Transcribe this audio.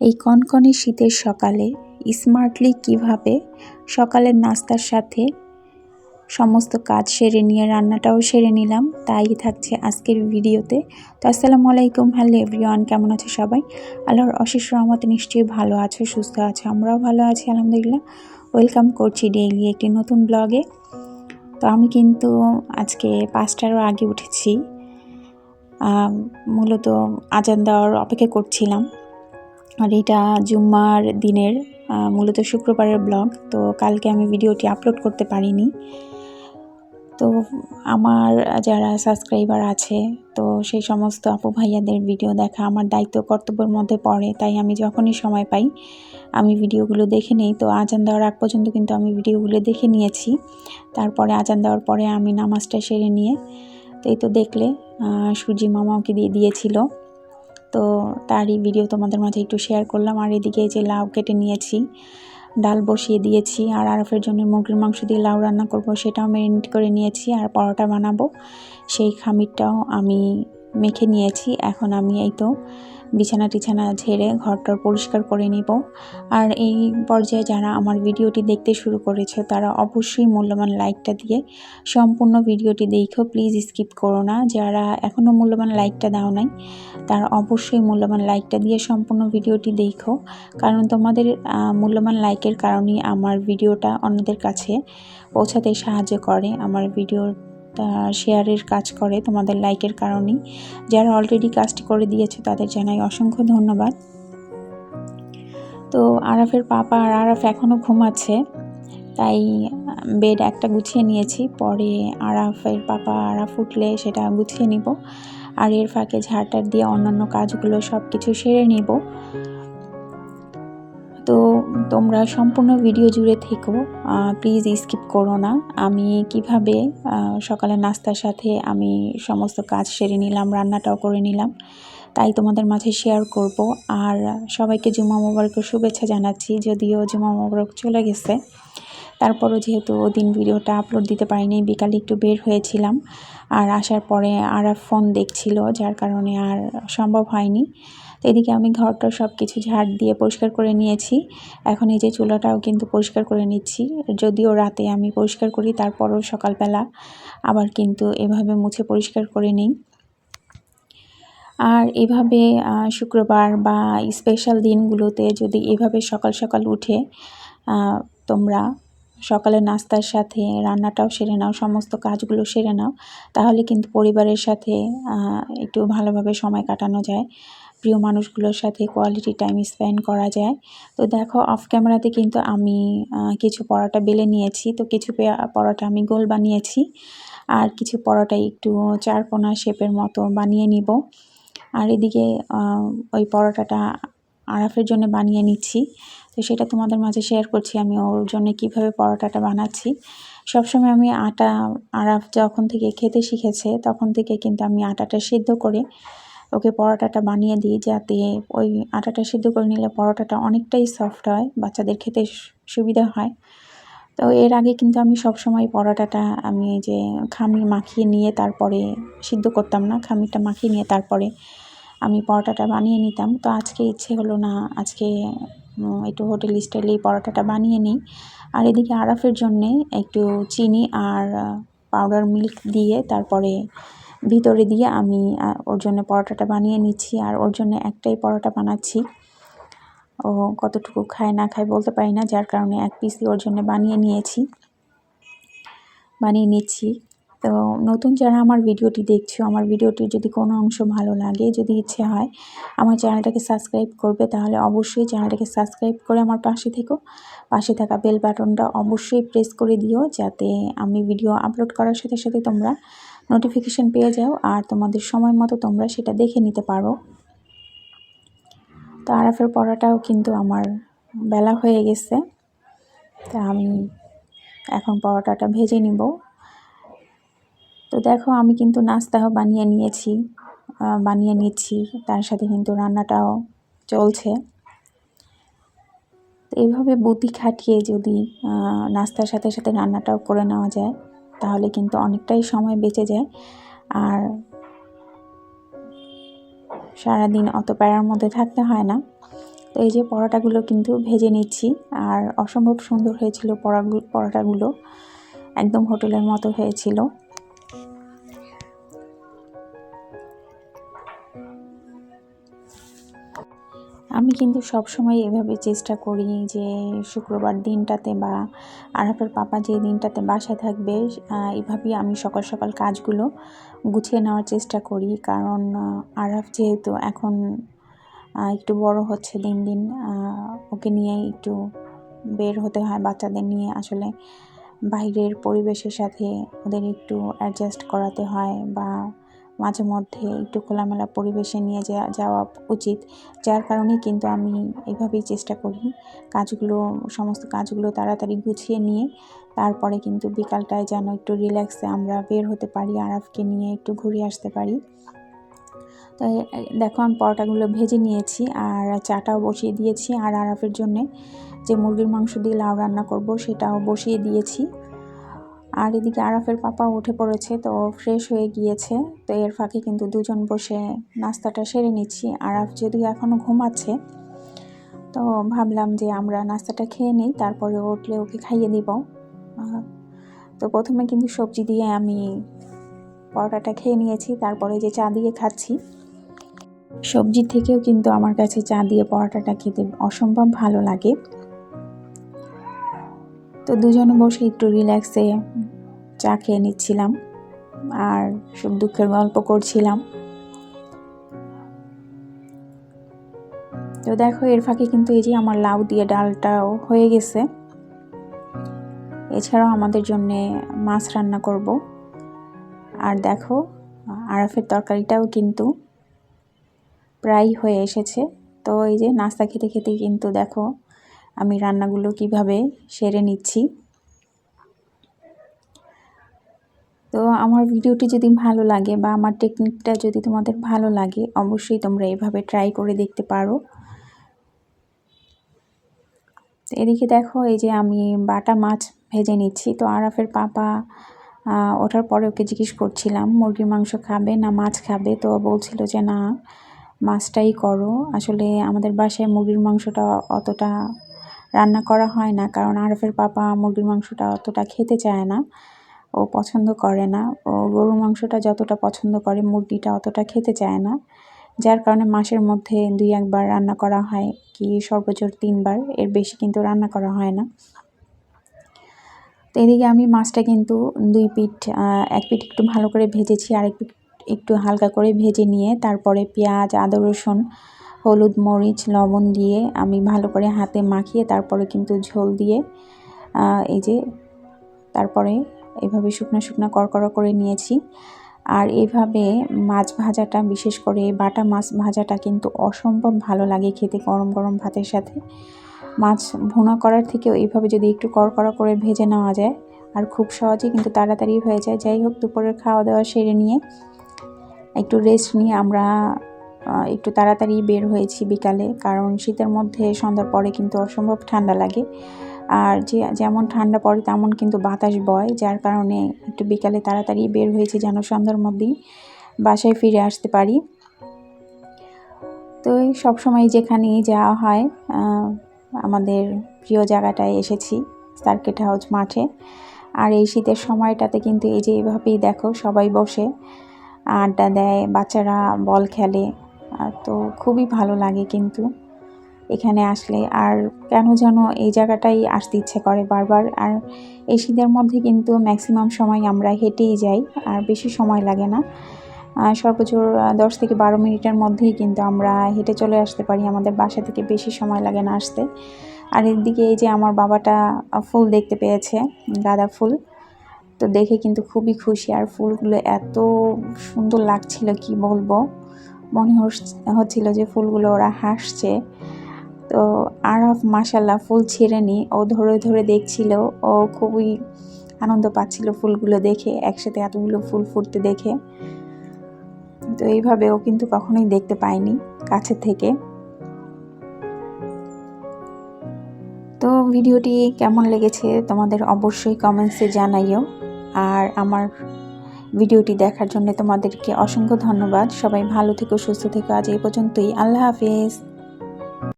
এই কনকনে শীতের সকালে স্মার্টলি কীভাবে সকালের নাস্তার সাথে সমস্ত কাজ সেরে নিয়ে, রান্নাটাও সেরে নিলাম, তাই থাকছে আজকের ভিডিওতে। তো আসসালামু আলাইকুম, হ্যালো এভরিওয়ান, কেমন আছে সবাই? আল্লাহর অশেষ রহমতে নিশ্চয়ই ভালো আছো, সুস্থ আছো, আমরাও ভালো আছি, আলহামদুলিল্লাহ। ওয়েলকাম করছি ডেইলি একটি নতুন ব্লগে। তো আমি কিন্তু আজকে পাঁচটারও আগে উঠেছি। মূলত আজান দেওয়ার অপেক্ষা করছিলাম। আর এটা জুম্মার দিনের মূলত শুক্রবারের ব্লগ, তো কালকে আমি ভিডিওটি আপলোড করতে পারিনি। তো আমার যারা সাবস্ক্রাইবার আছে, তো সেই সমস্ত আপু ভাইয়াদের ভিডিও দেখা আমার দায়িত্ব কর্তব্যের মধ্যে পড়ে, তাই আমি যখনই সময় পাই, আমি ভিডিওগুলো দেখে নেই। তো আজান দেওয়ার আগ পর্যন্ত কিন্তু আমি ভিডিওগুলো দেখে নিয়েছি। তারপরে আজান দেওয়ার পরে আমি নামাজটা সেরে নিয়ে, তো এই তো দেখলে সুজি মামাকে দিয়ে দিয়েছিল। তো তারই ভিডিও তোমাদের মাঝে একটু শেয়ার করলাম। আর এদিকে যে লাউ কেটে নিয়েছি, ডাল বসিয়ে দিয়েছি, আর আরফের জন্য মুরগির মাংস দিয়ে লাউ রান্না করব সেটাও ম্যারিনেট করে নিয়েছি, আর পরোটা বানাবো। সেই খামিরটাও আমি মেখে নিয়েছি। এখন আমি এই তো বিছানা টিছানা ঝেড়ে ঘরটার পরিষ্কার করে নিব। আর এই পর্যায়ে যারা আমার ভিডিওটি দেখতে শুরু করেছে, তারা অবশ্যই মূল্যবান লাইকটা দিয়ে সম্পূর্ণ ভিডিওটি দেখো। প্লিজ স্কিপ করো না। যারা এখনও মূল্যবান লাইকটা দাও নাই, তারা অবশ্যই মূল্যবান লাইকটা দিয়ে সম্পূর্ণ ভিডিওটি দেখো। কারণ তোমাদের মূল্যবান লাইকের কারণেই আমার ভিডিওটা অন্যদের কাছে পৌঁছাতে সাহায্য করে, আমার ভিডিওর শেয়ারের কাজ করে তোমাদের লাইকের কারণেই। যারা অলরেডি কাজটি করে দিয়েছে তাদের জানাই অসংখ্য ধন্যবাদ। তো আরাফের পাপা আর আরাফ এখনও ঘুমাচ্ছে, তাই বেড একটা গুছিয়ে নিয়েছি, পরে আরাফের পাপা আরাফ উঠলে সেটা গুছিয়ে নিব। আর এর ফাঁকে ঝাড়টার দিয়ে অন্যান্য কাজগুলো সব কিছু সেরে নিব। তোমরা সম্পূর্ণ ভিডিও জুড়ে থেকো প্লিজ স্কিপ করো না। আমি কীভাবে সকালে নাস্তার সাথে আমি সমস্ত কাজ সেরে নিলাম, রান্নাটাও করে নিলাম, তাই তোমাদের মাঝে শেয়ার করব। আর সবাইকে জুমা মোবারকের শুভেচ্ছা জানাচ্ছি, যদিও জুমা মোবারক চলে গেছে। তারপরও যেহেতু ওদিন ভিডিওটা আপলোড দিতে পারিনি, বিকালে একটু বের হয়েছিলাম। আর আসার পরে আর ফোন দেখছিল, যার কারণে আর সম্ভব হয়নি। এদিকে আমি ঘরটা সব কিছু ঝাড় দিয়ে পরিষ্কার করে নিয়েছি। এখন এই যে চুলাটাও কিন্তু পরিষ্কার করে নিচ্ছি। যদিও রাতে আমি পরিষ্কার করি, তারপরও সকালবেলা আবার কিন্তু এভাবে মুছে পরিষ্কার করে নিই। আর এভাবে শুক্রবার বা স্পেশাল দিনগুলোতে যদি এভাবে সকাল সকাল উঠে তোমরা সকালে নাস্তার সাথে, রান্নাটাও সেরে নাও, সমস্ত কাজগুলো সেরে নাও। তাহলে কিন্তু পরিবারের সাথে একটু ভালোভাবে সময় কাটানো যায়। প্রিয় মানুষগুলোর সাথে কোয়ালিটি টাইম স্পেন্ড করা যায়। তো দেখো অফ ক্যামেরাতে কিন্তু আমি কিছু পরোটা বেলে নিয়েছি। তো কিছু পরোটা আমি গোল বানিয়েছি। আর কিছু পরোটা একটু চারকোনা শেপের মতো বানিয়ে নিব। আর এদিকে ওই পরোটাটা আরাফের জন্য বানিয়ে নিচ্ছি। তো সেটা তোমাদের মাঝে শেয়ার করছি, আমি ওর জন্য কীভাবে পরোটাটা বানাচ্ছি। সবসময় আমি আটা, আরাফ যখন থেকে খেতে শিখেছে, তখন থেকে কিন্তু আমি আটাটা সিদ্ধ করে ওকে পরোটাটা বানিয়ে দিই, যাতে ওই আটাটা সিদ্ধ করে নিলে পরোটাটা অনেকটাই সফট হয়, বাচ্চাদের খেতে সুবিধা হয়। তো এর আগে কিন্তু আমি সব সময় পরোটাটা আমি যে খামির মাখিয়ে নিয়ে তারপরে সিদ্ধ করতাম না খামিরটা মাখিয়ে নিয়ে তারপরে আমি পরোটাটা বানিয়ে নিতাম। তো আজকে ইচ্ছে হলো না, আজকে একটু হোটেল স্টাইলে এই পরোটাটা বানিয়ে নিই। আর এদিকে আরাফের জন্যে একটু চিনি আর পাউডার মিল্ক দিয়ে তারপরে ভিতরে দিয়ে আমি ওর জন্য পরোটাটা বানিয়ে নিচ্ছি আর ওর জন্য একটাই পরোটা বানাচ্ছি। ও কতটুকু খায় না খায় বলতে পারি না, যার কারণে এক পিসই ওর জন্য বানিয়ে নিয়েছি। বানিয়ে নিচ্ছি। তো নতুন যারা আমার ভিডিওটি দেখছ, আমার ভিডিওটির যদি কোনো অংশ ভালো লাগে, যদি ইচ্ছে হয়, আমার চ্যানেলটাকে সাবস্ক্রাইব করবে, তাহলে অবশ্যই চ্যানেলটাকে সাবস্ক্রাইব করে আমার পাশে থেকো। পাশে থাকা বেল বাটনটা অবশ্যই প্রেস করে দিও, যাতে আমি ভিডিও আপলোড করার সাথে সাথে তোমরা নোটিফিকেশান পেয়ে যাও আর তোমাদের সময় মতো তোমরা সেটা দেখে নিতে পারো। তো আরাফের পড়াটাও কিন্তু আমার বেলা হয়ে গেছে, তা আমি এখন পরোটাটা ভেজে নিব। তো দেখো, আমি কিন্তু নাস্তাও বানিয়ে নিয়েছি বানিয়ে নিচ্ছি। তার সাথে কিন্তু রান্নাটাও চলছে। তো এইভাবে বুদ্ধি খাটিয়ে যদি নাস্তার সাথে সাথে রান্নাটাও করে নেওয়া যায়, তাহলে কিন্তু অনেকটাই সময় বেঁচে যায়। আর সারাদিন অত প্যারার মধ্যে থাকতে হয় না। তো এই যে পরোটাগুলো কিন্তু ভেজে নিচ্ছি, আর অসম্ভব সুন্দর হয়েছিল পরোটাগুলো। একদম হোটেলের মতো হয়েছিল। আমি কিন্তু সবসময় এভাবে চেষ্টা করি যে শুক্রবার দিনটাতে বা আরাফের পাপা যে দিনটাতে বাসায় থাকবে এভাবেই আমি সকাল সকাল কাজগুলো গুছিয়ে নেওয়ার চেষ্টা করি। কারণ আরাফ যেহেতু এখন একটু বড় হচ্ছে দিন দিন ওকে নিয়ে একটু বের হতে হয় বাচ্চাদের নিয়ে। আসলে বাইরের পরিবেশের সাথে ওদের একটু অ্যাডজাস্ট করাতে হয় বা মাঝে মধ্যে একটু খোলামেলা পরিবেশে নিয়ে যাওয়া উচিত। যার কারণেই কিন্তু আমি এভাবেই চেষ্টা করি। কাজগুলো, সমস্ত কাজগুলো তাড়াতাড়ি গুছিয়ে নিয়ে, তারপরে কিন্তু বিকালটায় যেন একটু রিল্যাক্সে আমরা বের হতে পারি, আরাফকে নিয়ে একটু ঘুরে আসতে পারি। তাই দেখো আমি পরোটাগুলো ভেজে নিয়েছি আর চাটাও বসিয়ে দিয়েছি। আর আরাফের জন্যে যে মুরগির মাংস দিয়ে লাউ রান্না করব, সেটাও বসিয়ে দিয়েছি। আর এদিকে আরাফের পাপা উঠে পড়েছে, তো ফ্রেশ হয়ে গিয়েছে। তো এর ফাঁকে কিন্তু দুজন বসে নাস্তাটা সেরে নিচ্ছি। আরাফ যদিও এখনও ঘুমাচ্ছে, তো ভাবলাম যে আমরা নাস্তাটা খেয়ে নিই, তারপরে উঠলে ওকে খাইয়ে দিব। তো প্রথমে কিন্তু সবজি দিয়ে আমি পরোটাটা খেয়ে নিয়েছি, তারপরে যে চা দিয়ে খাচ্ছি। সবজি থেকেও কিন্তু আমার কাছে চা দিয়ে পরোটাটা খেতে অসম্ভব ভালো লাগে। তো দুজনে বসে একটু রিল্যাক্সে চা খেয়ে নিচ্ছিলাম আর সব দুঃখের গল্প করছিলাম। তো দেখো, এর ফাঁকে কিন্তু এই যে আমার লাউ দিয়ে ডালটাও হয়ে গেছে। এছাড়াও আমাদের জন্য মাছ রান্না করব। আর দেখো, আরাফের তরকারিটাও কিন্তু প্রায় হয়ে এসেছে। তো এই যে নাস্তা খেতে খেতে কিন্তু দেখো, আমি রান্নাগুলো কীভাবে সেরে নিচ্ছি। তো আমার ভিডিওটি যদি ভালো লাগে বা আমার টেকনিকটা যদি তোমাদের ভালো লাগে, অবশ্যই তোমরা এভাবে ট্রাই করে দেখতে পারো। এদিকে দেখো, এই যে আমি বাটা মাছ ভেজে নিচ্ছি। তো আরাফের পাপা ওঠার পরে ওকে জিজ্ঞেস করছিলাম, মুরগির মাংস খাবে না মাছ খাবে? তো বলছিল যে, না, মাছটাই করো। আসলে আমাদের বাসায় মুরগির মাংসটা অতটা রান্না করা হয় না, কারণ আরফের পাপা মুরগির মাংসটা অতটা খেতে চায় না। ও পছন্দ করে না। ও গরুর মাংসটা যতটা পছন্দ করে, মুরগিটা অতটা খেতে চায় না। যার কারণে মাসের মধ্যে দুই, একবার রান্না করা হয় কি সর্বোচ্চ তিনবার, এর বেশি কিন্তু রান্না করা হয় না। তো এদিকে আমি মাছটা কিন্তু দুই পিঠ এক পিঠ একটু ভালো করে ভেজেছি আর এক পিঠ একটু হালকা করে ভেজে নিয়ে তারপরে পেঁয়াজ, আদা, রসুন, হলুদ, মরিচ, লবণ দিয়ে আমি ভালো করে হাতে মাখিয়ে তারপরে কিন্তু ঝোল দিয়ে এই যে তারপরে এভাবে শুকনো শুকনো করকড়া করে নিয়েছি। আর এভাবে মাছ ভাজাটা, বিশেষ করে বাটা মাছ ভাজাটা কিন্তু অসম্ভব ভালো লাগে খেতে গরম গরম ভাতের সাথে। মাছ ভুনা করার থেকেও এইভাবে যদি একটু করকড়া করে ভেজে নেওয়া যায়, আর খুব সহজেই কিন্তু তাড়াতাড়ি হয়ে যায়। যাই হোক, দুপুরের খাওয়া দাওয়া সেরে নিয়ে একটু রেস্ট নিয়ে আমরা একটু তাড়াতাড়ি বের হয়েছি বিকালে, কারণ শীতের মধ্যে সন্ধ্যার পরে কিন্তু অসম্ভব ঠান্ডা লাগে। আর যে, যেমন ঠান্ডা পড়ে তেমন কিন্তু বাতাস বয়, যার কারণে একটু বিকালে তাড়াতাড়ি বের হয়েছি যেন সন্ধ্যার মধ্যেই বাসায় ফিরে আসতে পারি। তো সবসময় যেখানেই যাওয়া হয় আমাদের প্রিয় জায়গাটায় এসেছি, সার্কিট হাউস মাঠে। আর এই শীতের সময়টাতে কিন্তু এই যে এইভাবেই দেখো সবাই বসে, আড্ডা দেয়, বাচ্চারা বল খেলে তো খুবই ভালো লাগে কিন্তু। এখানে আসলে। আর কেন যেন এই জায়গাটাই আসতে ইচ্ছে করে বারবার। আর এই শীতের মধ্যে কিন্তু ম্যাক্সিমাম সময় আমরা হেঁটেই যাই, আর বেশি সময় লাগে না। সর্বোচ্চ দশ থেকে বারো মিনিটের মধ্যেই কিন্তু আমরা হেঁটে চলে আসতে পারি। আমাদের বাসা থেকে বেশি সময় লাগে না আসতে। আর এদিকে এই যে আমার বাবাটা ফুল দেখতে পেয়েছে, গাঁদা ফুল। তো দেখে কিন্তু খুবই খুশি। আর ফুলগুলো এত সুন্দর লাগছিল, কি বলব? মনে হচ্ছিল যে ফুলগুলো ওরা হাসছে। তো আরফ মাসাল্লাহ ফুল ছিঁড়ে নি। ও ধরে ধরে দেখছিল। ও খুবই আনন্দ পাচ্ছিল ফুলগুলো দেখে, একসাথে এতগুলো ফুল ফুটতে দেখে। তো এইভাবে ও কিন্তু কখনোই দেখতে পায়নি কাছে থেকে। তো ভিডিওটি কেমন লেগেছে তোমাদের অবশ্যই কমেন্টসে জানাইও। আর আমার ভিডিওটি দেখার জন্য তোমাদেরকে অসংখ্য ধন্যবাদ। সবাই ভালো থেকো, সুস্থ থেকো। আজ এই পর্যন্তই। আল্লাহ হাফিজ।